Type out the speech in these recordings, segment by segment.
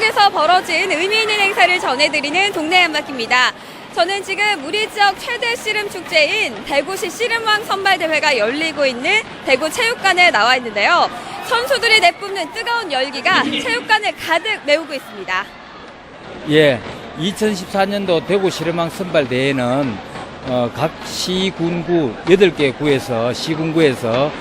지역에서 벌어진 의미 있는 행사를 전해드리는 동네 한바퀴입니다. 저는 지금 우리 지역 최대 씨름 축제인 대구시 씨름왕 선발대회가 열리고 있는 대구 체육관에 나와 있는데요. 선수들이 내뿜는 뜨거운 열기가 체육관을 가득 메우고 있습니다. 예, 2014년도 대구 시름왕 선발대회는 어, 각 시군구 8개 구에서 시군구에서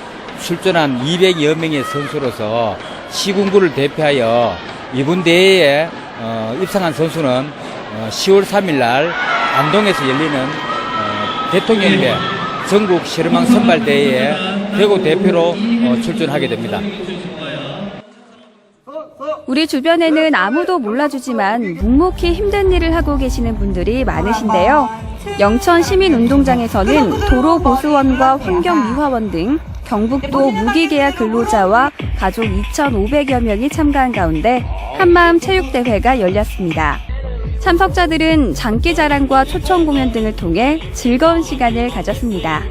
출전한 200여 명의 선수로서 시군구를 대표하여 이번 대회에 어, 입상한 선수는 어, 10월 3일 날 안동에서 열리는 어, 대통령회 전국 시름왕 선발 대회에 대구 대표로 어, 출전하게 됩니다. 우리 주변에는 아무도 몰라주지만 묵묵히 힘든 일을 하고 계시는 분들이 많으신데요. 영천 시민운동장에서는 도로 보수원과 환경미화원 등 경북도 무기계약 근로자와 가족 2,500여 명이 참가한 가운데 한마음 체육대회가 열렸습니다. 참석자들은 장기 자랑과 초청 공연 등을 통해 즐거운 시간을 가졌습니다.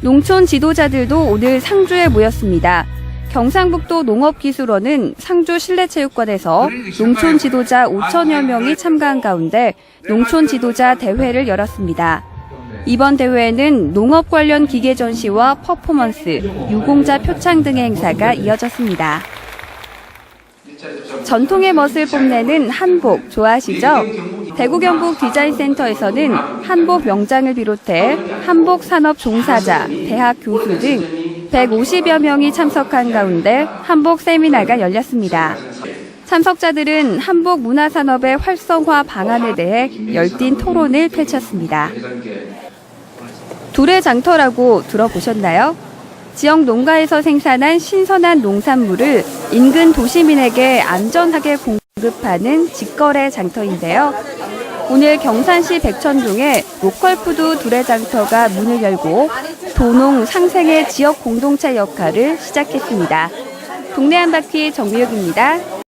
농촌 지도자들도 오늘 상주에 모였습니다. 경상북도 농업기술원은 상주 실내체육관에서 농촌 지도자 5천여 명이 참가한 가운데 농촌 지도자 대회를 열었습니다. 이번 대회에는 농업 관련 기계 전시와 퍼포먼스, 유공자 표창 등의 행사가 이어졌습니다. 전통의 멋을 뽐내는 한복 좋아하시죠? 대구 경북 디자인 센터에서는 한복 명장을 비롯해 한복 산업 종사자, 대학 교수 등 150여 명이 참석한 가운데 한복 세미나가 열렸습니다. 참석자들은 한복 문화 산업의 활성화 방안에 대해 열띤 토론을 펼쳤습니다. 두레장터라고 들어보셨나요? 지역 농가에서 생산한 신선한 농산물을 인근 도시민에게 안전하게 공급하는 직거래 장터인데요. 오늘 경산시 백천동에 로컬푸드 두레장터가 문을 열고 도농 상생의 지역 공동체 역할을 시작했습니다. 동네 한 바퀴 정미혁입니다.